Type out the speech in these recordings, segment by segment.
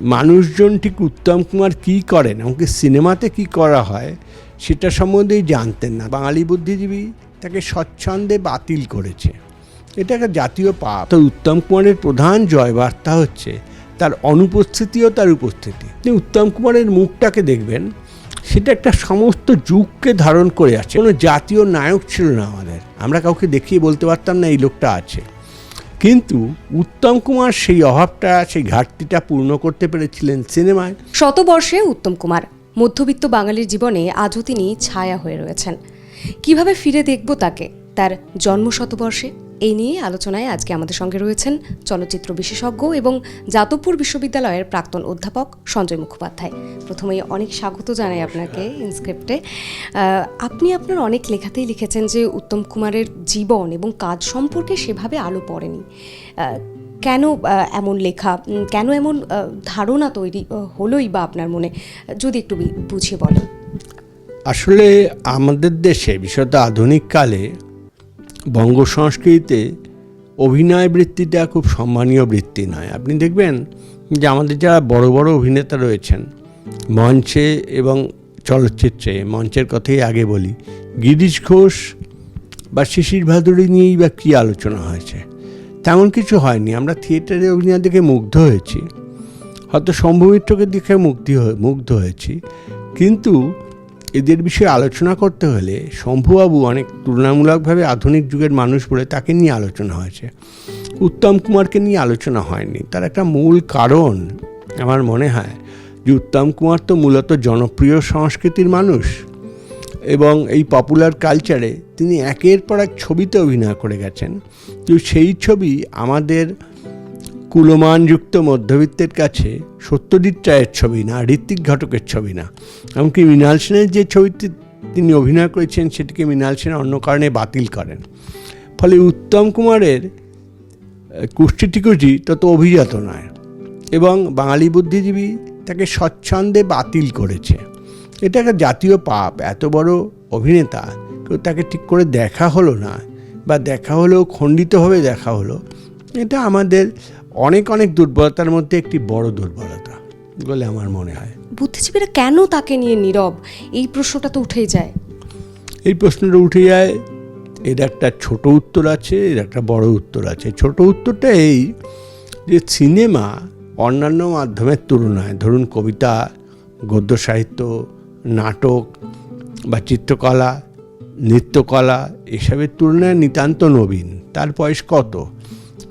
মানুষজন ঠিক উত্তম কুমার কী করেন? এমনকি সিনেমাতে কি করা হয়? সেটা সম্বন্ধেই জানতেন না। বাঙালি বুদ্ধিজীবী তাকে স্বচ্ছন্দে বাতিল করেছে। এটা একটা জাতীয় পাপ। তো উত্তম কুমারের প্রধান জয়বার্তা হচ্ছে তার অনুপস্থিতি ও তার উপস্থিতি। তিনি উত্তম কুমারের মুখটাকে দেখবেন, সেটা একটা সমস্ত যুগকে ধারণ করে আছে কোনো জাতীয় নায়ক ছিল না আমাদের। আমরা কাউকে দেখিয়ে বলতে পারতাম না এই লোকটা আছে। কিন্তু উত্তম কুমার সেই অভাবটা, সেই ঘাটতিটা পূর্ণ করতে পেরেছিলেন সিনেমায়। শতবর্ষে উত্তম কুমার, মধ্যবিত্ত বাঙালির জীবনে আজও তিনি ছায়া হয়ে রয়েছেন। কীভাবে ফিরে দেখব তাকে, তার জন্ম শতবর্ষে এই নিয়ে আলোচনায় আজকে আমাদের সঙ্গে রয়েছেন চলচ্চিত্র বিশেষজ্ঞ এবং যাদবপুর বিশ্ববিদ্যালয়ের প্রাক্তন অধ্যাপক সঞ্জয় মুখোপাধ্যায়। প্রথমেই অনেক স্বাগত জানাই আপনাকে ইনস্ক্রিপ্টে। আপনি আপনার অনেক লেখাতেই লিখেছেন যে উত্তম কুমারের জীবন এবং কাজ সম্পর্কে সেভাবে আলো পড়েনি। কেন এমন লেখা কেন এমন ধারণা তৈরি হলোই বা আপনার মনে, যদি একটু বুঝিয়ে বলেন। আসলে আমাদের দেশে, বিশেষত আধুনিক কালে বঙ্গ সংস্কৃতিতে অভিনয় বৃত্তিটা খুব সম্মানীয় বৃত্তি নয়। আপনি দেখবেন যে আমাদের যারা বড় বড় অভিনেতা রয়েছেন, মঞ্চে এবং চলচ্চিত্রে, মঞ্চের কথাই আগে বলি, গিরিশ ঘোষ বা শিশির ভাদুরী নিয়েই বা কী আলোচনা হয়েছে, তেমন কিছু হয়নি। আমরা থিয়েটারে অভিনয় দেখে মুগ্ধ হয়েছি। হয়তো শম্ভুমিত্রকে দেখে মুগ্ধি মুগ্ধ হয়েছি। কিন্তু এদের বিষয়ে আলোচনা করতে হলে শম্ভুবাবু অনেক তুলনামূলকভাবে আধুনিক যুগের মানুষ বলে তাকে নিয়ে আলোচনা হয়েছে। উত্তম কুমারকে নিয়ে আলোচনা হয়নি। তার একটা মূল কারণ আমার মনে হয় যে উত্তম কুমার তো মূলত জনপ্রিয় সংস্কৃতির মানুষ এবং এই পপুলার কালচারে তিনি একের পর এক ছবিতে অভিনয় করে গেছেন। তো সেই ছবি আমাদের কুলমানযুক্ত মধ্যবিত্তের কাছে সত্যজিৎ রায়ের ছবি না ঋত্বিক ঘটকের ছবি না। এমনকি মৃণাল সেনের যে ছবিতে তিনি অভিনয় করেছেন সেটিকে মৃণাল সেন অন্য কারণে বাতিল করেন। ফলে উত্তম কুমারের আহ, কুষ্ঠিটিকুটি তত অভিজাত নয় এবং বাঙালি বুদ্ধিজীবী তাকে স্বচ্ছন্দে বাতিল করেছে। এটা একটা জাতীয় পাপ এত বড় অভিনেতা কেউ তাকে ঠিক করে দেখা হলো না বা দেখা হলেও খণ্ডিতভাবে দেখা হলো। এটা আমাদের অনেক অনেক দুর্বলতার মধ্যে একটি বড় দুর্বলতা বলে আমার মনে হয়। বুদ্ধিজীবীরা কেন তাকে নিয়ে নীরব? এই প্রশ্নটা তো উঠেই যায়। এই প্রশ্নটা উঠে যায় এর একটা ছোট উত্তর আছে এর একটা বড় উত্তর আছে। ছোট উত্তরটা এই যে সিনেমা অন্যান্য মাধ্যমের তুলনায় ধরুন কবিতা গদ্য সাহিত্য নাটক বা চিত্রকলা নৃত্যকলা এসবের তুলনায় নিতান্ত নবীন। তার বয়স কত?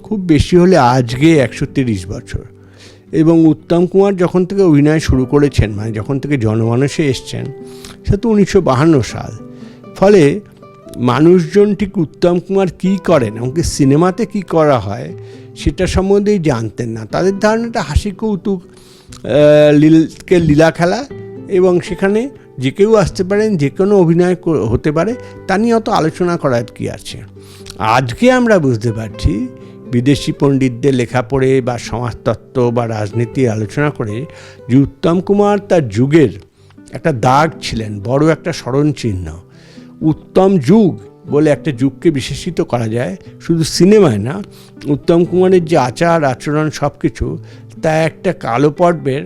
খুব বেশি হলে আজকে একশো তিরিশ বছর। এবং উত্তম কুমার যখন থেকে অভিনয় শুরু করেছেন মানে যখন থেকে জনমানসে এসছেন, সে তো উনিশশো বাহান্ন সাল। ফলে মানুষজন ঠিক উত্তম কুমার কী করেন, এমনকি সিনেমাতে কি করা হয়, সেটা সম্বন্ধেই জানতেন না। তাদের ধারণাটা হাসি কৌতুক লীলকে লীলা খেলা, এবং সেখানে যে কেউ আসতে পারেন, যে কোনো অভিনয় হতে পারে, তা নিয়ে অত আলোচনা করার কি আছে? আজকে আমরা বুঝতে পারছি বিদেশি পণ্ডিতদের লেখা পড়ে বা সমাজতত্ত্ব বা রাজনীতি আলোচনা করে যে উত্তম কুমার তার যুগের একটা দাগ ছিলেন, বড় একটা স্মরণ চিহ্ন উত্তম যুগ বলে একটা যুগকে বিশেষিত করা যায়, শুধু সিনেমায় না, উত্তম কুমারের যে আচার, আচরণ সব কিছু তা একটা কালো পর্বের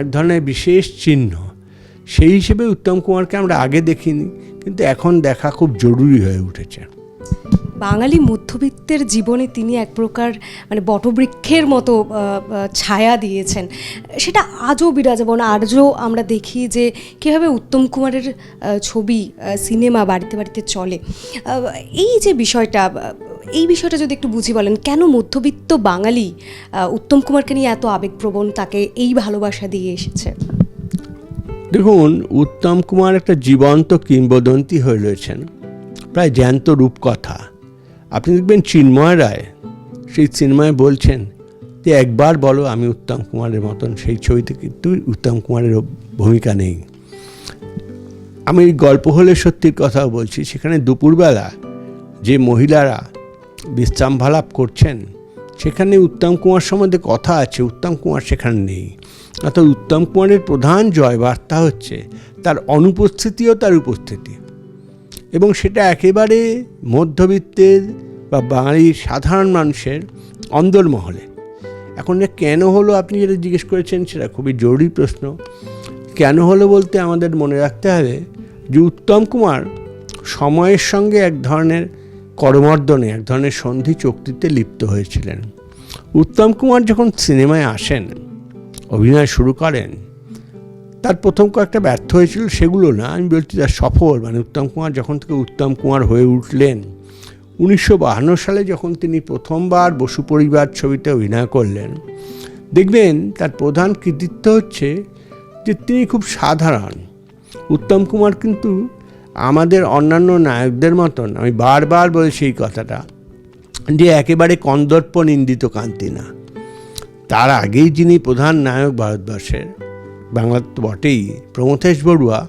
এক ধরনের বিশেষ চিহ্ন। সেই হিসেবে উত্তম কুমারকে আমরা আগে দেখিনি, কিন্তু এখন দেখা খুব জরুরি হয়ে উঠেছে। বাঙালি মধ্যবিত্তের জীবনে তিনি এক প্রকার মানে বটবৃক্ষের মতো ছায়া দিয়েছেন। সেটা আজও বিরাজমান। আজও আমরা দেখি যে কীভাবে উত্তম কুমারের ছবি সিনেমা বাড়িতে বাড়িতে চলে। এই যে বিষয়টা এই বিষয়টা যদি একটু বুঝি বলেন, কেন মধ্যবিত্ত বাঙালি উত্তম কুমারকে নিয়ে এত আবেগপ্রবণ তাকে এই ভালোবাসা দিয়ে এসেছে? দেখুন, উত্তম কুমার একটা জীবন্ত কিংবদন্তি হয়ে রয়েছেন। প্রায় জ্যান্ত রূপকথা। আপনি দেখবেন চিন্ময় রায়, সেই চিন্ময় বলছেন যে একবার বলো আমি উত্তম কুমারের মতন, সেই ছবিতে কিন্তু উত্তম কুমারের ভূমিকা নেই। আমি গল্প হলে সত্যির কথাও বলছি, সেখানে দুপুরবেলা যে মহিলারা বিশ্রামভালাপ করছেন, সেখানে উত্তম কুমার সম্বন্ধে কথা আছে, উত্তম কুমার সেখানে নেই। অর্থাৎ উত্তম কুমারের প্রধান জয়বার্তা হচ্ছে, তার অনুপস্থিতি ও তার উপস্থিতি। এবং সেটা একেবারে মধ্যবিত্তের বা বাঙালির সাধারণ মানুষের অন্দরমহলে। এখন কেন হলো আপনি যেটা জিজ্ঞেস করেছেন সেটা খুবই জরুরি প্রশ্ন। কেন হলো বলতে আমাদের মনে রাখতে হবে যে উত্তম কুমার সময়ের সঙ্গে এক ধরনের করমর্দনে, এক ধরনের সন্ধি চুক্তিতে লিপ্ত হয়েছিলেন। উত্তম কুমার যখন সিনেমায় আসেন, অভিনয় শুরু করেন তার প্রথম কয়েকটা ব্যর্থ হয়েছিল, সেগুলো না, আমি বলছি তার সফল মানে উত্তম কুমার যখন থেকে উত্তম কুমার হয়ে উঠলেন, উনিশশো সালে যখন তিনি প্রথমবার বসু পরিবার ছবিতে অভিনয় করলেন, দেখবেন তার প্রধান কৃতিত্ব হচ্ছে যে তিনি খুব সাধারণ। উত্তম কুমার কিন্তু আমাদের অন্যান্য নায়কদের মতন, আমি বারবার বলেছি এই কথাটা, যে একেবারে কন্দর্প নিন্দিত কান্তি না। তার আগেই যিনি প্রধান নায়ক ভারতবর্ষের বাংলার তো বটেই, প্রমথেশ বড়ুয়া,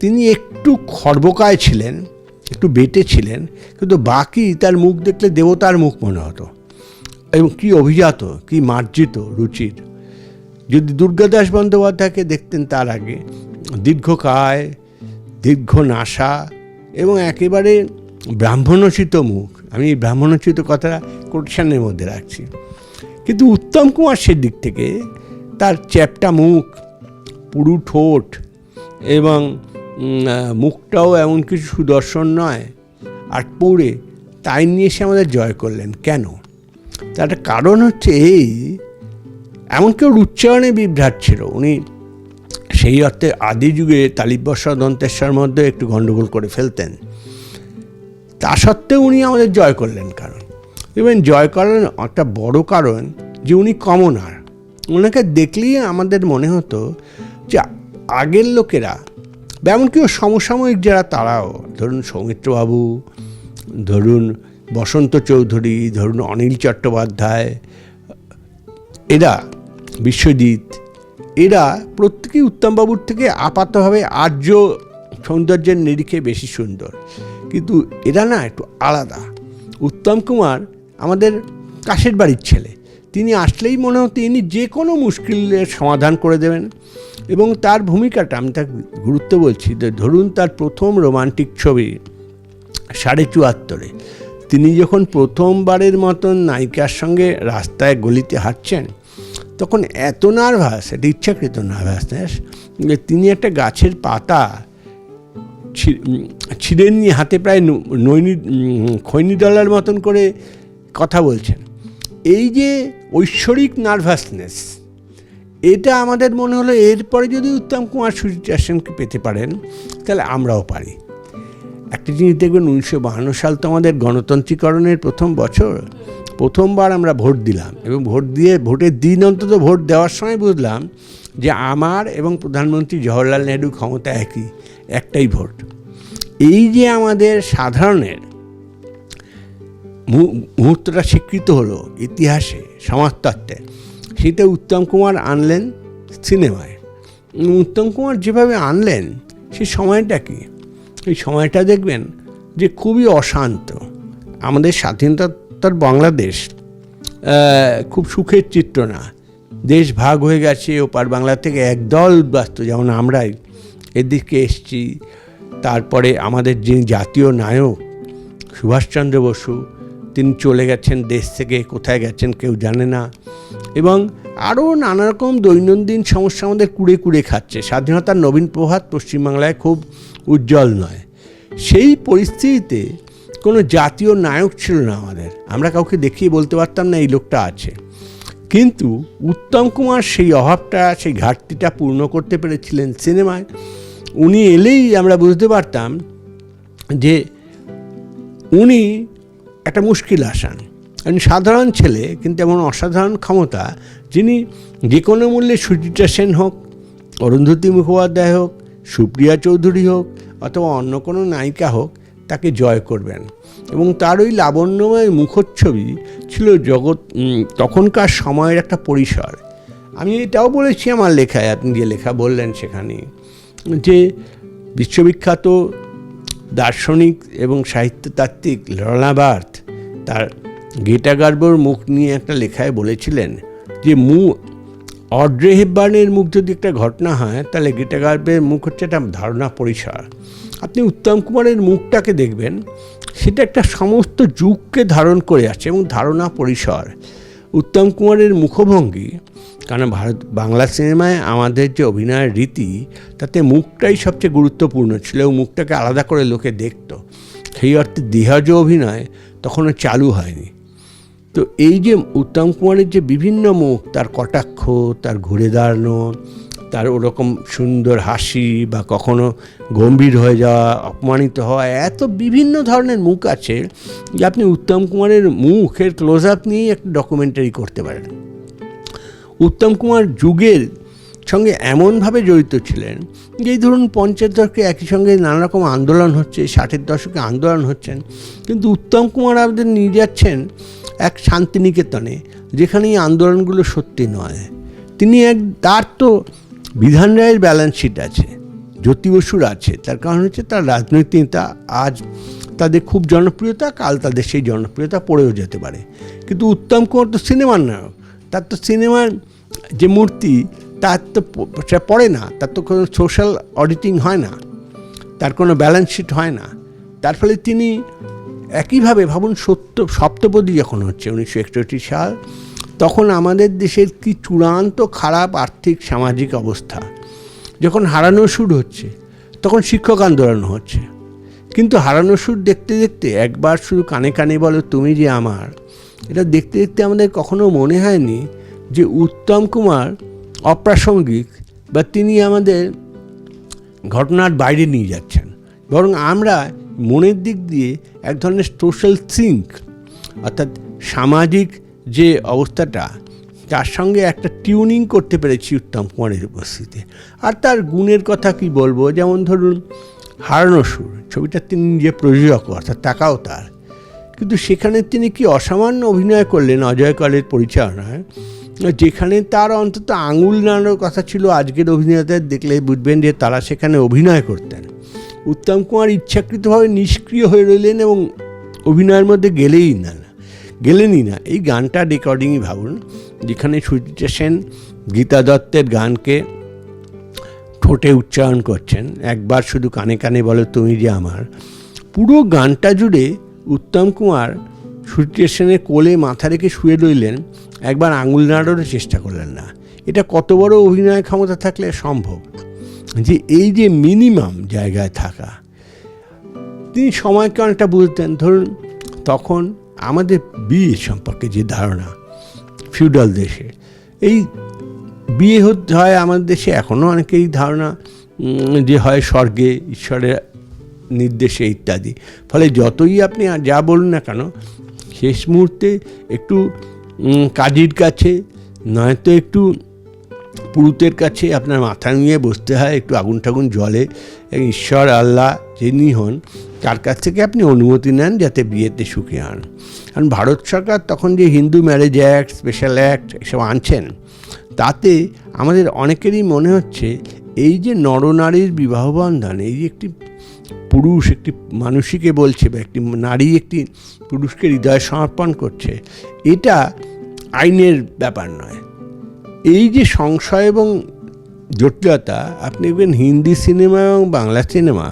তিনি একটু খর্বকায় ছিলেন, একটু বেটে ছিলেন, কিন্তু বাকি তার মুখ দেখলে দেবতার মুখ মনে হতো। এবং কি অভিজাত, কি মার্জিত রুচির। যদি দুর্গাদাস বন্দ্যোপাধ্যায়কে দেখতেন তার আগে, দীর্ঘকায় দীর্ঘ নাসা এবং একেবারে ব্রাহ্মণোচিত মুখ, আমি এই ব্রাহ্মণোচিত কথাটা কোটেশনের মধ্যে রাখছি। কিন্তু উত্তম কুমার সেদিক থেকে তার চ্যাপটা মুখ পুরু ঠোঁট এবং মুখটাও এমন কিছু সুদর্শন নয়। আর পড়ে তাই নিয়ে সে আমাদের জয় করলেন। কেন? তার কারণ হচ্ছে এই, এমন কেউ উচ্চারণে বিভ্রাট ছিল। উনি সেই অর্থে আদি যুগে তালিবর্ষ দন্তেশ্বর মধ্যে একটু গণ্ডগোল করে ফেলতেন। তা সত্ত্বেও উনি আমাদের জয় করলেন কারণ। এবং জয় করার একটা বড় কারণ যে উনি কমনার ওনাকে দেখলেই আমাদের মনে হতো যে আগের লোকেরা, বা এমনকি ও সমসাময়িক যারা তারাও, ধরুন সৌমিত্রবাবু, ধরুন বসন্ত চৌধুরী, ধরুন অনিল চট্টোপাধ্যায়, এরা, বিশ্বজিৎ, এরা প্রত্যেকেই উত্তমবাবুর থেকে আপাতভাবে আর্য সৌন্দর্যের নিরিখে বেশি সুন্দর। কিন্তু এরা না একটু আলাদা। উত্তম কুমার আমাদের কাশের বাড়ির ছেলে। তিনি আসলেই মনে হতো ইনি যে কোনো মুশকিলের সমাধান করে দেবেন। এবং তার ভূমিকাটা আমি তার গুরুত্ব বলছি। যে ধরুন তার প্রথম রোমান্টিক ছবি, সাড়ে চুয়াত্তরে। তিনি যখন প্রথমবারের মতন নায়িকার সঙ্গে রাস্তায় গলিতে হাঁটছেন, তখন এত নার্ভাস, এটা ইচ্ছাকৃত নার্ভাসনেস, যে তিনি একটা গাছের পাতা ছিঁড়ে নিয়ে হাতে প্রায় নৈনি খৈনি ডলার মতন করে কথা বলছেন। এই যে ঐশ্বরিক নার্ভাসনেস এটা আমাদের মনে হলো, এরপরে যদি উত্তম কুমার সুচিত্রা সেনকে পেতে পারেন, তাহলে আমরাও পারি। একটা জিনিস দেখবেন, উনিশশো বাহান্ন সাল তো আমাদের গণতন্ত্রীকরণের প্রথম বছর। প্রথমবার আমরা ভোট দিলাম এবং ভোট দিয়ে, ভোটের দিন অন্তত ভোট দেওয়ার সময় বুঝলাম যে আমার এবং প্রধানমন্ত্রী জওহরলাল নেহরু ক্ষমতা একই, একটাই ভোট। এই যে আমাদের সাধারণের মুহূর্তটা স্বীকৃত হলো ইতিহাসে, সমাজতত্ত্বে সেটা উত্তম কুমার আনলেন সিনেমায়। উত্তম কুমার যেভাবে আনলেন সেই সময়টা কি? এই সময়টা দেখবেন যে খুবই অশান্ত। আমাদের স্বাধীনতার বাংলাদেশ খুব সুখের চিত্র না। দেশ ভাগ হয়ে গেছে, ওপার বাংলা থেকে একদল ব্যস্ত। যেমন আমরাই এদিকে এসছি, তারপরে আমাদের যিনি জাতীয় নায়ক, সুভাষচন্দ্র বসু তিনি চলে গেছেন, দেশ থেকে কোথায় গেছেন কেউ জানে না। এবং আরও নানা রকম দৈনন্দিন সমস্যা আমাদের কুড়ে কুড়ে খাচ্ছে। স্বাধীনতার নবীন প্রভাত পশ্চিমবাংলায় খুব উজ্জ্বল নয়। সেই পরিস্থিতিতে কোনো জাতীয় নায়ক ছিল না আমাদের। আমরা কাউকে দেখিয়ে বলতে পারতাম না এই লোকটা আছে। কিন্তু উত্তম কুমার সেই অভাবটা, সেই ঘাটতিটা পূর্ণ করতে পেরেছিলেন সিনেমায়। উনি এলেই আমরা বুঝতে পারতাম যে উনি একটা মুশকিল আসান। একজন সাধারণ ছেলে, কিন্তু এমন অসাধারণ ক্ষমতা, যিনি যে কোনো মূল্যে সুচিত্রা সেন হোক, অরুন্ধতী মুখোপাধ্যায় হোক, সুপ্রিয়া চৌধুরী হোক, অথবা অন্য কোনো নায়িকা হোক, তাকে জয় করবেন। এবং তার ওই লাবণ্যময় মুখচ্ছবি ছিল জগৎ তখনকার সময়ের একটা পরিসর। আমি এটাও বলেছি আমার লেখায়, আপনি যে লেখা বললেন সেখানে, যে বিশ্ববিখ্যাত দার্শনিক এবং সাহিত্যতাত্ত্বিক লরনাবার্থ তার গেটাগার্বর মুখ নিয়ে একটা লেখায় বলেছিলেন যে মু, অড্রে হেব্বার্নের মুখ যদি একটা ঘটনা হয়, তাহলে গেটাগার্বের মুখ হচ্ছে একটা ধারণা পরিসর। আপনি উত্তম কুমারের মুখটাকে দেখবেন, সেটা একটা সমস্ত যুগকে ধারণ করে আছে এবং ধারণা পরিসর। উত্তম কুমারের মুখভঙ্গি, কারণ ভারত, বাংলা সিনেমায় আমাদের যে অভিনয়ের রীতি, তাতে মুখটাই সবচেয়ে গুরুত্বপূর্ণ ছিল এবং মুখটাকে আলাদা করে লোকে দেখত। সেই অর্থে দেহজ অভিনয় তখনও চালু হয়নি। তো এই যে উত্তম কুমারের যে বিভিন্ন মুখ, তার কটাক্ষ, তার ঘুরে দাঁড়ানো তার ওরকম সুন্দর হাসি বা কখনো গম্ভীর হয়ে যাওয়া, অপমানিত হওয়া, এত বিভিন্ন ধরনের মুখ আছে যে আপনি উত্তম কুমারের মুখের ক্লোজ আপ নিয়েই একটা ডকুমেন্টারি করতে পারেন। উত্তম কুমার যুগের সঙ্গে এমনভাবে জড়িত ছিলেন যে এই ধরুন পঞ্চায়েত দশকে একই সঙ্গে নানা রকম আন্দোলন হচ্ছে, ষাটের দশকে আন্দোলন হচ্ছেন, কিন্তু উত্তম কুমার আমাদের নিয়ে যাচ্ছেন এক শান্তিনিকেতনে, যেখানে এই আন্দোলনগুলো সত্যি নয়। তিনি এক, তার তো বিধান রায়ের ব্যালেন্স শিট আছে, জ্যোতি বসুর আছে, তার কারণ হচ্ছে তার রাজনৈতিক নেতা আজ তাদের খুব জনপ্রিয়তা, কাল তাদের সেই জনপ্রিয়তা পড়েও যেতে পারে। কিন্তু উত্তম কুমার তো সিনেমার নায়ক, তার তো সিনেমার যে মূর্তি, তার তো সেটা পড়ে না, তার তো কোনো সোশ্যাল অডিটিং হয় না, তার কোনো ব্যালেন্স শিট হয় না। তার ফলে তিনি একইভাবে, ভাবুন সত্য, সপ্তপদী যখন হচ্ছে, উনিশশো একষট্টি সাল তখন আমাদের দেশের কি চূড়ান্ত খারাপ আর্থিক সামাজিক অবস্থা। যখন হারানো সুর হচ্ছে, তখন শিক্ষক আন্দোলন হচ্ছে। কিন্তু হারানো সুর দেখতে দেখতে একবার শুধু কানে কানে বলো, তুমি যে আমার, এটা দেখতে দেখতে আমাদের কখনো মনে হয়নি যে উত্তম কুমার অপ্রাসঙ্গিক বা তিনি আমাদের ঘটনার বাইরে নিয়ে যাচ্ছেন। বরং আমরা মনের দিক দিয়ে এক ধরনের সোশ্যাল থিঙ্ক অর্থাৎ সামাজিক যে অবস্থাটা, তার সঙ্গে একটা টিউনিং করতে পেরেছি উত্তম কুমারের উপস্থিতিতে। আর তার গুণের কথা কি বলব? যেমন ধরুন, হারানো সুর, ছবিটা তিনি নিজে প্রযোজক, অর্থাৎ টাকাও তার। কিন্তু সেখানে তিনি কি অসামান্য অভিনয় করলেন, অজয় কলের পরিচালনায়? যেখানে তার অন্তত আঙুল নাড়ানোর কথা ছিল আজকের অভিনেতাদের দেখলে বুঝবেন যে তারা সেখানে অভিনয় করতেন। উত্তম কুমার ইচ্ছাকৃতভাবে নিষ্ক্রিয় হয়ে রইলেন এবং অভিনয়ের মধ্যে গেলেই না। গেলেনই না এই গানটা রেকর্ডিংই ভাবুন, যেখানে সুচিত্রা সেন গীতা দত্তের গানকে ঠোঁটে উচ্চারণ করছেন। একবার শুধু কানে কানে বলো তুমি যে আমার। পুরো গানটা জুড়ে উত্তম কুমার সুচিত্রা সেনের কোলে মাথা রেখে শুয়ে রইলেন। একবার আঙুল নাড়ানোর চেষ্টা করলেন না। এটা কত বড় অভিনয় ক্ষমতা থাকলে সম্ভব? যে এই যে মিনিমাম জায়গায় থাকা। তিনি সময়কে অনেকটা বুঝতেন ধরুন, তখন আমাদের বিয়ে সম্পর্কে যে ধারণা ফিউডাল দেশে, এই বিয়ে হতে হয় আমাদের দেশে এখনও অনেকেই ধারণা যে হয় স্বর্গে, ঈশ্বরের নির্দেশে ইত্যাদি। ফলে যতই আপনি যা বলুন না কেন, শেষ মুহূর্তে একটু কাজীর কাছে, নয়তো একটু পুরুতের কাছে আপনার মাথা নিয়ে বসতে হয়, একটু আগুন ঠাগুন জলে ঈশ্বর, আল্লাহ যিনি হন তার কাছ থেকে আপনি অনুমতি নেন যাতে বিয়েতে সুখে হন? কারণ ভারত সরকার তখন যে Hindu marriage act special act এসব আনছেন, তাতে আমাদের অনেকেরই মনে হচ্ছে এই যে নরনারীর বিবাহ বন্ধন, এই যে একটি পুরুষ একটি মানুষীকে বলছে বা একটি নারী একটি পুরুষকে হৃদয় সমর্পণ করছে, এটা আইনের ব্যাপার নয়। এই যে সংশয় এবং জটিলতা, আপনি দেখবেন হিন্দি সিনেমা এবং বাংলা সিনেমা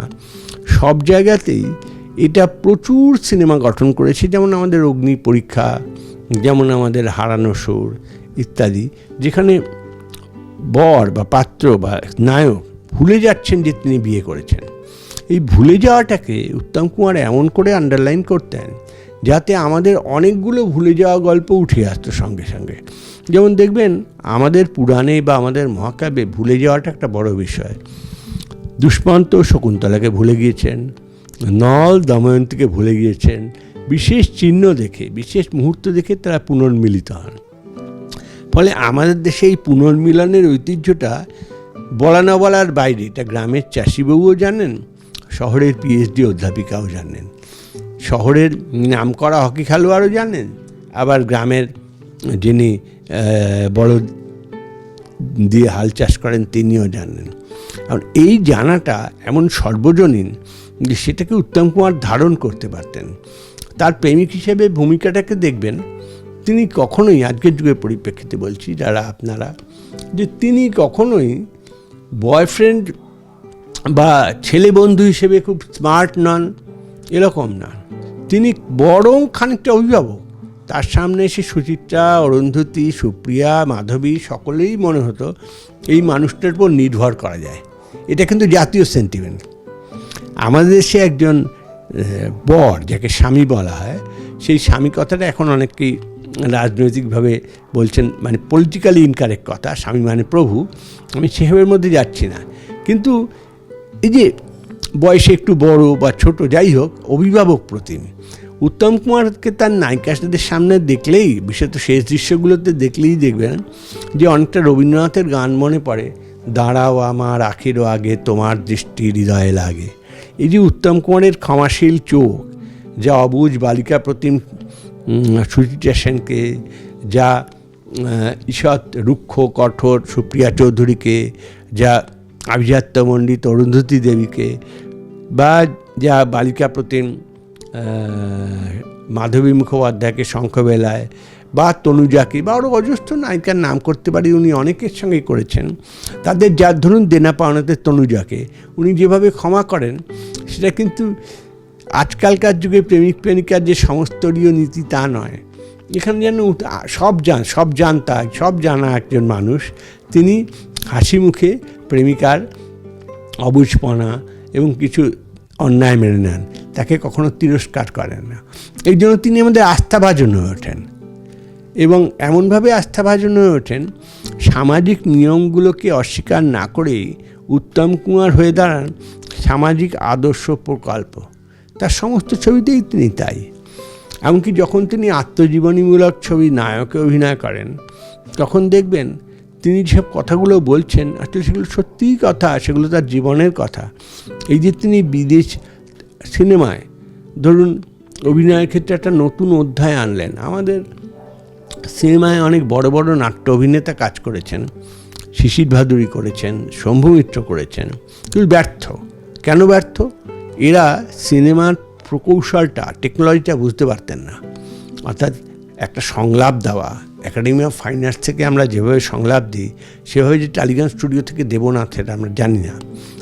সব জায়গাতেই এটা প্রচুর সিনেমা গঠন করেছে, যেমন আমাদের অগ্নি পরীক্ষা, যেমন আমাদের হারানো সুর ইত্যাদি, যেখানে বর বা পাত্র বা নায়ক ভুলে যাচ্ছেন যে তিনি বিয়ে করেছেন। এই ভুলে যাওয়াটাকে উত্তম কুমার এমন করে আন্ডারলাইন করতেন, যাতে আমাদের অনেকগুলো ভুলে যাওয়া গল্প উঠে আসতো সঙ্গে সঙ্গে। যেমন দেখবেন, আমাদের পুরাণে বা আমাদের মহাকাব্যে ভুলে যাওয়াটা একটা বড় বিষয়। দুষ্মন্ত শকুন্তলাকে ভুলে গিয়েছেন, নল দময়ন্তীকে ভুলে গিয়েছেন, বিশেষ চিহ্ন দেখে, বিশেষ মুহূর্ত দেখে তারা পুনর্মিলিত হন। ফলে আমাদের দেশে এই পুনর্মিলনের ঐতিহ্যটা বলা না বলার বাইরে, এটা গ্রামের চাষিবাবুও জানেন, শহরের পিএইচডি অধ্যাপিকাও জানেন, শহরের নামকরা হকি খেলোয়াড়ও জানেন, আবার গ্রামের যিনি বড় দিয়ে হাল চাষ করেন তিনিও জানেন। কারণ এই জানাটা এমন সর্বজনীন যে সেটাকে উত্তম কুমার ধারণ করতে পারতেন। তার প্রেমিক হিসেবে ভূমিকাটাকে দেখবেন, তিনি কখনোই আজকের যুগের পরিপ্রেক্ষিতে বলছি, যারা আপনারা, যে তিনি কখনোই বয়ফ্রেন্ড বা ছেলে বন্ধু হিসেবে খুব স্মার্ট নন, এরকম না। তিনি বরং খানিকটা অভিভাবক। তার সামনে এসে সুচিত্রা, অরুন্ধতী, সুপ্রিয়া, মাধবী সকলেই মনে হতো এই মানুষটার উপর নির্ভর করা যায়। এটা কিন্তু জাতীয় সেন্টিমেন্ট আমাদের দেশে একজন বর, যাকে স্বামী বলা হয়, সেই স্বামী কথাটা এখন অনেকেই রাজনৈতিকভাবে বলছেন মানে পলিটিক্যালি ইনকারেক্ট কথা, স্বামী মানে প্রভু, আমি সেভাবের মধ্যে যাচ্ছি না। কিন্তু এই যে বয়সে একটু বড় বা ছোট, যাই হোক, অভিভাবক প্রতিম। উত্তম কুমারকে তার নায়িকাদের সামনে দেখলেই, বিশেষত শেষ দৃশ্যগুলোতে দেখলেই দেখবেন যে অনেকটা রবীন্দ্রনাথের গান মনে পড়ে। দাঁড়াও আমার, আখেরও আগে তোমার দৃষ্টি হৃদয়ে লাগে। এই যে উত্তম কুমারের ক্ষমাশীল চোখ, যা অবুজ বালিকা প্রতিম সুচিত্রা সেনকে যা ঈষৎ রুক্ষ কঠোর সুপ্রিয়া চৌধুরীকে, যা আভিজাত্য মণ্ডিত অরুন্ধতী দেবীকে, বা যা বালিকা প্রতিম মাধবী মুখোপাধ্যায়কে শঙ্খবেলায় বা তনুজাকে বা আরও অজস্র নায়িকার নাম করতে পারি উনি অনেকের সঙ্গেই করেছেন। তাদের যার ধরুন দেনা পাওনাতে তনুজাকে, উনি যেভাবে ক্ষমা করেন, সেটা কিন্তু আজকালকার যুগে প্রেমিক প্রেমিকার যে সমস্তরীয় নীতি তা নয়। এখানে যেন সব জান সব জানতা, সব জানা একজন মানুষ, তিনি হাসি মুখে প্রেমিকার অবুঝপনা এবং কিছু অন্যায় মেনে নেন, তাকে কখনো তিরস্কার করেন না। এই জন্য তিনি আমাদের আস্থাভাজন হয়ে ওঠেন। এবং এমনভাবে আস্থাভাজন হয়ে ওঠেন, সামাজিক নিয়মগুলোকে অস্বীকার না করেই উত্তম কুমার হয়ে দাঁড়ান সামাজিক আদর্শ প্রকল্প। তার সমস্ত ছবিতেই তিনি তাই। এমনকি যখন তিনি আত্মজীবনীমূলক ছবি নায়কে অভিনয় করেন, তখন দেখবেন তিনি যেসব কথাগুলো বলছেন, আসলে সেগুলো সত্যিই কথা, সেগুলো তার জীবনের কথা। এই যে তিনি বিদেশ সিনেমায়, ধরুন, অভিনয়ের ক্ষেত্রে একটা নতুন অধ্যায় আনলেন, আমাদের সিনেমায় অনেক বড় বড় নাট্য অভিনেতা কাজ করেছেন। শিশির ভাদুরী করেছেন, শম্ভু মিত্র করেছেন। কিন্তু ব্যর্থ। কেন ব্যর্থ? এরা সিনেমার প্রকৌশলটা, টেকনোলজিটা বুঝতে পারতেন না। অর্থাৎ একটা সংলাপ দেওয়া, একাডেমি অফ ফাইন আর্টস থেকে আমরা যেভাবে সংলাপ দিই, সেভাবে যে টালিগঞ্জ স্টুডিও থেকে দেবো না সেটা আমরা জানি না।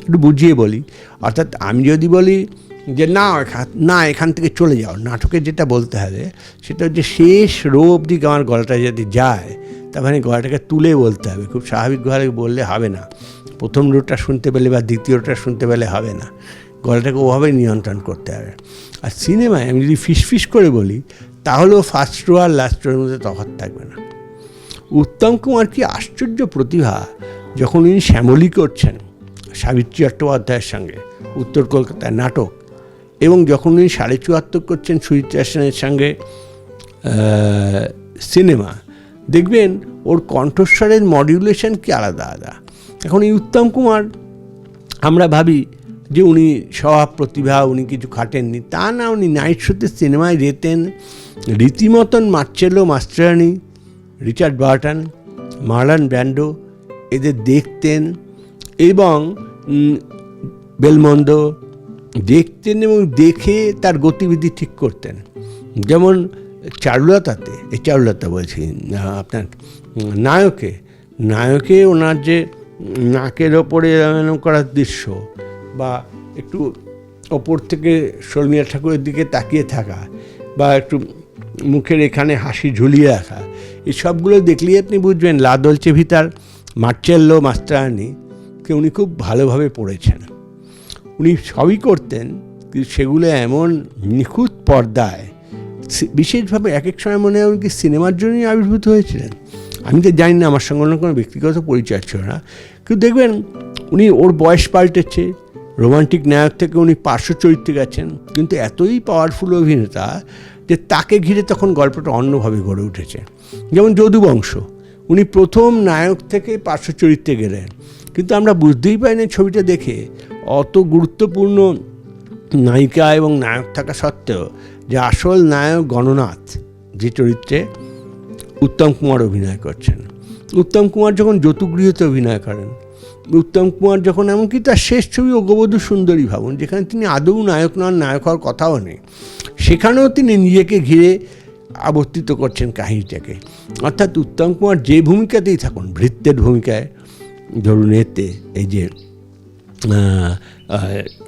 একটু বুঝিয়ে বলি। অর্থাৎ আমি যদি বলি যে না না, এখান থেকে চলে যাও। নাটকে যেটা বলতে হবে, সেটা হচ্ছে শেষ রো অবধি আমার গলাটা যদি যায় তার মানে গলাটাকে তুলে বলতে হবে। খুব স্বাভাবিকভাবে বললে হবে না। প্রথম রোটা শুনতে পেলে বা দ্বিতীয় দ্বিতীয়টা শুনতে পেলে হবে না। গলাটাকে ওভাবে নিয়ন্ত্রণ করতে হবে। আর সিনেমায় আমি যদি ফিস ফিস করে বলি, তাহলেও ফার্স্ট রো আর লাস্ট রোর মধ্যে তফাৎ থাকবে না। উত্তম কুমার কি আশ্চর্য প্রতিভা, যখন উনি শ্যামলী করছেন সাবিত্রী চট্টোপাধ্যায়ের সঙ্গে, উত্তর কলকাতায় নাটক। এবং যখন উনি সাড়ে চুয়াত্তর করছেন সুচিত্রা সেনের সঙ্গে সিনেমা, দেখবেন ওর কণ্ঠস্বরের মডিউলেশন কি আলাদা আলাদা। এখন এই উত্তম কুমার, আমরা ভাবি যে উনি স্বভাব প্রতিভা উনি কিছু খাটেননি। তা না, উনি নাইট শোতে সিনেমায় যেতেন। রীতিমতন Marcello Mastroianni, Richard Burton, Marlon Brando এদের দেখতেন এবং বেলমন্দ দেখতেন এবং দেখে তার গতিবিধি ঠিক করতেন। যেমন চারুলতাতে, এই চারুলতা বলছি আপনার নায়কে নায়কে ওনার যে নাকের ওপরে করার দৃশ্য বা একটু ওপর থেকে শর্মিলা ঠাকুরের দিকে তাকিয়ে থাকা বা একটু মুখের এখানে হাসি ঝুলিয়ে রাখা, এই সবগুলো দেখলেই আপনি বুঝবেন লা দলচে ভিতার মার্চেল্লো মাস্টারানি, কে উনি খুব ভালোভাবে পড়েছেন। উনি সবই করতেন, কিন্তু সেগুলো এমন নিখুঁত পর্দায় বিশেষভাবে এক এক সময় মনে হয় উনি সিনেমার জন্যই আবির্ভূত হয়েছিলেন। আমি তো জানি না, আমার সঙ্গে ওনার কোনো ব্যক্তিগত পরিচয় ছিল না। কিন্তু দেখবেন, উনি ওর বয়স পাল্টেছে, রোমান্টিক নায়ক থেকে উনি পার্শ্ব চরিত্রে গেছেন, কিন্তু এতই পাওয়ারফুল অভিনেতা যে তাকে ঘিরে তখন গল্পটা অন্যভাবে গড়ে উঠেছে। যেমন যদুবংশ উনি প্রথম নায়ক থেকে পার্শ্ব চরিত্রে গেলেন, কিন্তু আমরা বুঝতেই পারি না ছবিটা দেখে অত গুরুত্বপূর্ণ নায়িকা এবং নায়ক থাকা সত্ত্বেও যে আসল নায়ক গণনাথ, যে চরিত্রে উত্তম কুমার অভিনয় করছেন। উত্তম কুমার যখন যতুগৃহতে অভিনয় করেন, উত্তম কুমার যখন এমনকি তার শেষ ছবি অগবধূ সুন্দরী ভাবুন, যেখানে তিনি আদৌ নায়ক নন, নায়ক হওয়ার কথাও নেই, সেখানেও তিনি নিজেকে ঘিরে আবর্তিত করছেন কাহিনীটাকে। অর্থাৎ উত্তম কুমার যে ভূমিকাতেই থাকুন, ভৃত্যের ভূমিকায়, ধরুন এতে, এই যে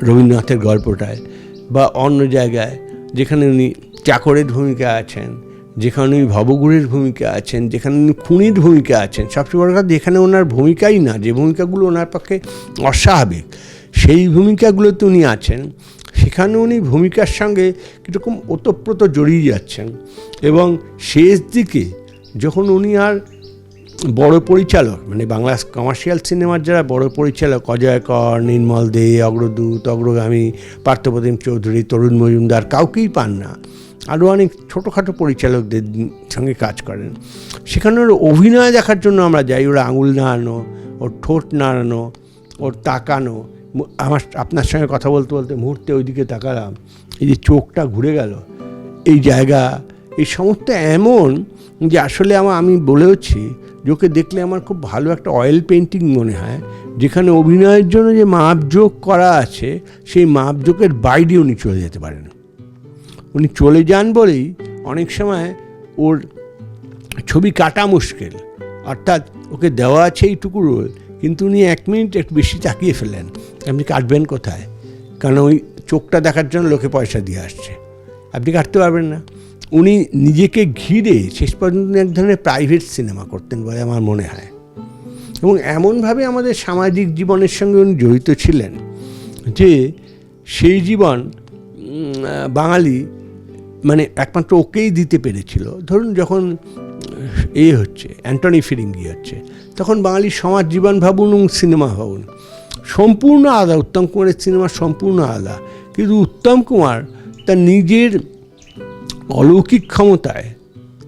রবীন্দ্রনাথের গল্পটায় বা অন্য জায়গায় যেখানে উনি চাকরের ভূমিকা আছেন, যেখানে উনি ভবগুরের ভূমিকা আছেন, যেখানে উনি খুনির ভূমিকা আছেন, সবচেয়ে বড় কথা যেখানে ওনার ভূমিকাই না, যে ভূমিকাগুলো ওনার পক্ষে অস্বাভাবিক, সেই ভূমিকাগুলোতে উনি আছেন, সেখানে উনি ভূমিকার সঙ্গে কীরকম ওতপ্রোত জড়িয়ে যাচ্ছেন এবং শেষ দিকে যখন উনি আর বড় পরিচালক মানে বাংলা কমার্শিয়াল সিনেমার যারা বড় পরিচালক, অজয় কর, নির্মল দে, অগ্রদূত, অগ্রগামী, পার্থপ্রতিম চৌধুরী, তরুণ মজুমদার, কাউকেই পান না। আরও অনেক ছোটোখাটো পরিচালকদের সঙ্গে কাজ করেন। সেখানে ওর অভিনয় দেখার জন্য আমরা যাই। ওরা আঙুল নাড়ানো, ওর ঠোঁট নাড়ানো, ওর তাকানো। আমার, আপনার সঙ্গে কথা বলতে বলতে মুহূর্তে ওইদিকে তাকালাম। এই যে চোখটা ঘুরে গেল, এই জায়গা, এই সমস্ত এমন যে আসলে আমার আমি বলেওছি যে ওকে দেখলে আমার খুব ভালো একটা অয়েল পেন্টিং মনে হয়, যেখানে অভিনয়ের জন্য যে মাপজোক করা আছে, সেই মাপজোকের বাইরে উনি চলে যেতে পারেন। উনি চলে যান বলেই অনেক সময় ওর ছবি কাটা মুশকিল, অর্থাৎ ওকে দেওয়া আছে এইটুকু রোল কিন্তু উনি এক মিনিট একটু বেশি তাকিয়ে ফেলেন আপনি কাটবেন কোথায়? কারণ ওই চোখটা দেখার জন্য লোকে পয়সা দিয়ে আসছে। আপনি কাটতে পারবেন না। উনি নিজেকে ঘিরে শেষ পর্যন্ত এক ধরনের প্রাইভেট সিনেমা করতেন বলে আমার মনে হয়। এবং এমনভাবে আমাদের সামাজিক জীবনের সঙ্গে উনি জড়িত ছিলেন যে সেই জীবন বাঙালি মানে একমাত্র ওকেই দিতে পেরেছিল। ধরুন যখন এ হচ্ছে, অ্যান্টনি ফিরিঙ্গি হচ্ছে, তখন বাঙালির সমাজ জীবন ভাবুন এবং সিনেমা ভাবুন। সম্পূর্ণ আলাদা, উত্তম কুমারের সিনেমা সম্পূর্ণ আলাদা। কিন্তু উত্তম কুমার তার নিজের অলৌকিক ক্ষমতায়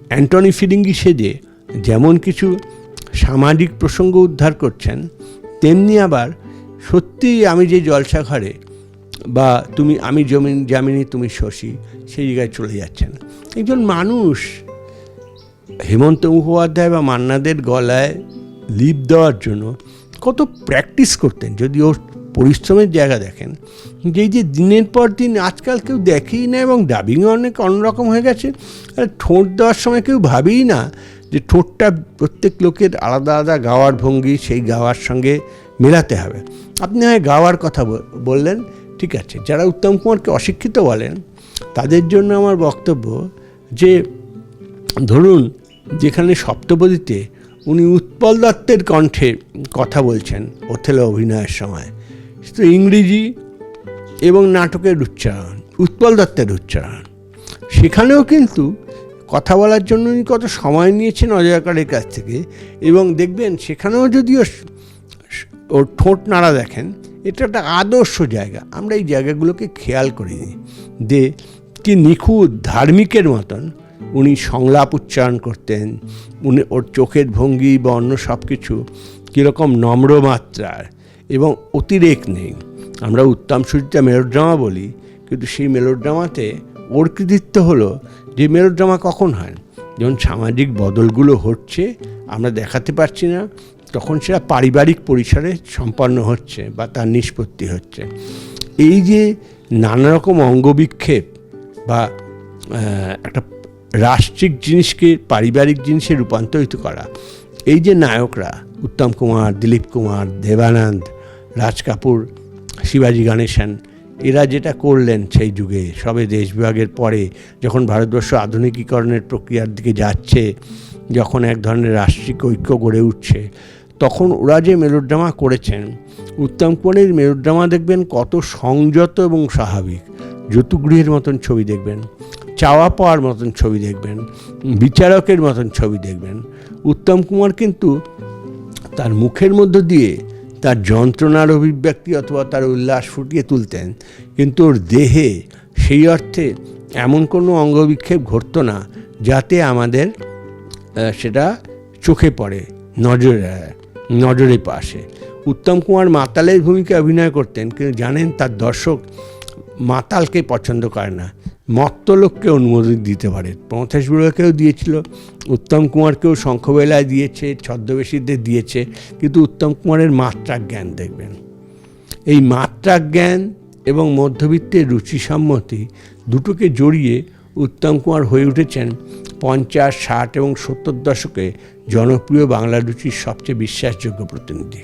অ্যান্টনি ফিরিঙ্গি সেজে যেমন কিছু সামাজিক প্রসঙ্গ উদ্ধার করছেন, তেমনি আবার সত্যিই আমি যে জলসা ঘরে বা তুমি আমি জমিন জামিনী তুমি শশী সেই জায়গায় চলে যাচ্ছেন। একজন মানুষ হেমন্ত মুখোপাধ্যায় বা মান্নাদের গলায় লিপ দেওয়ার জন্য কত প্র্যাকটিস করতেন যদি ওর পরিশ্রমের জায়গা দেখেন। যে এই যে দিনের পর দিন আজকাল কেউ দেখেই না এবং ডাবিংও অনেক অন্যরকম হয়ে গেছে। আর ঠোঁট দেওয়ার সময় কেউ ভাবেই না যে ঠোঁটটা প্রত্যেক লোকের আলাদা আলাদা গাওয়ার ভঙ্গি, সেই গাওয়ার সঙ্গে মেলাতে হবে। আপনি হয় গাওয়ার কথা বললেন, ঠিক আছে, যারা উত্তম কুমারকে অশিক্ষিত বলেন, তাদের জন্য আমার বক্তব্য যে, ধরুন যেখানে সপ্তপদীতে উনি উৎপল দত্তের কণ্ঠে কথা বলছেন ওথেলো অভিনয়ের সময়। তো ইংরেজি এবং নাটকের উচ্চারণ, উৎপল দত্তের উচ্চারণ। সেখানেও কিন্তু কথা বলার জন্য উনি কত সময় নিয়েছেন অজয়কারের কাছ থেকে এবং দেখবেন সেখানেও যদিও ওর ঠোঁট নাড়া দেখেন, এটা একটা আদর্শ জায়গা। আমরা এই জায়গাগুলোকে খেয়াল করিনি যে কি নিখুঁত ধার্মিকের মতন উনি সংলাপ উচ্চারণ করতেন, উনি ওর চোখের ভঙ্গি বা অন্য সব কিছু কীরকম নম্র মাত্রার। এবং অতিরেক নেই। আমরা উত্তম সূর্যা মেলোড্রামা বলি, কিন্তু সেই মেলোড্রামাতে ওর কৃতিত্ব হলো যে মেলোড্রামা কখন হয়? যখন সামাজিক বদলগুলো হচ্ছে, আমরা দেখাতে পারছি না, তখন সেটা পারিবারিক পরিসরে সম্পন্ন হচ্ছে বা তার নিষ্পত্তি হচ্ছে। এই যে নানা রকম অঙ্গবিক্ষেপ বা একটা রাষ্ট্রিক জিনিসকে পারিবারিক জিনিসে রূপান্তরিত করা, এই যে নায়করা, উত্তম কুমার, দিলীপ কুমার, দেবানন্দ রাজ কাপুর, শিবাজি গণেশন এরা যেটা করলেন সেই যুগে, সবে দেশ বিভাগের পরে, যখন ভারতবর্ষ আধুনিকীকরণের প্রক্রিয়ার দিকে যাচ্ছে, যখন এক ধরনের রাষ্ট্রিক ঐক্য গড়ে উঠছে, তখন ওরা যে মেলোড্রামা করেছেন, উত্তম কুমারের মেলোড্রামা দেখবেন কত সংযত এবং স্বাভাবিক। যতুগৃহের মতন ছবি দেখবেন, চাওয়া পাওয়ার মতন ছবি দেখবেন, বিচারকের মতন ছবি দেখবেন। উত্তম কুমার কিন্তু তার মুখের মধ্য দিয়ে তার যন্ত্রণার অভিব্যক্তি অথবা তার উল্লাস ফুটিয়ে তুলতেন, কিন্তু ওর দেহে সেই অর্থে এমন কোনো অঙ্গবিক্ষেপ ঘটতো না যাতে আমাদের সেটা চোখে পড়ে, নজরে নজরে পাশে উত্তম কুমার মাতালের ভূমিকা অভিনয় করতেন, কিন্তু জানেন তার দর্শক মাতালকে পছন্দ করে না। মত্ত লোককে অনুমোদন দিতে পারে। প্রমথেশ বড়ুয়াকেও দিয়েছিল, উত্তম কুমারকেও শঙ্খবেলায় দিয়েছে, ছদ্মবেশীদের দিয়েছে, কিন্তু উত্তম কুমারের মাত্রা জ্ঞান দেখবেন। এই মাত্রা জ্ঞান এবং মধ্যবিত্তের রুচিসম্মতি দুটোকে জড়িয়ে উত্তম কুমার হয়ে উঠেছেন পঞ্চাশ, ষাট এবং সত্তর দশকে জনপ্রিয় বাংলা রুচির সবচেয়ে বিশ্বাসযোগ্য প্রতিনিধি।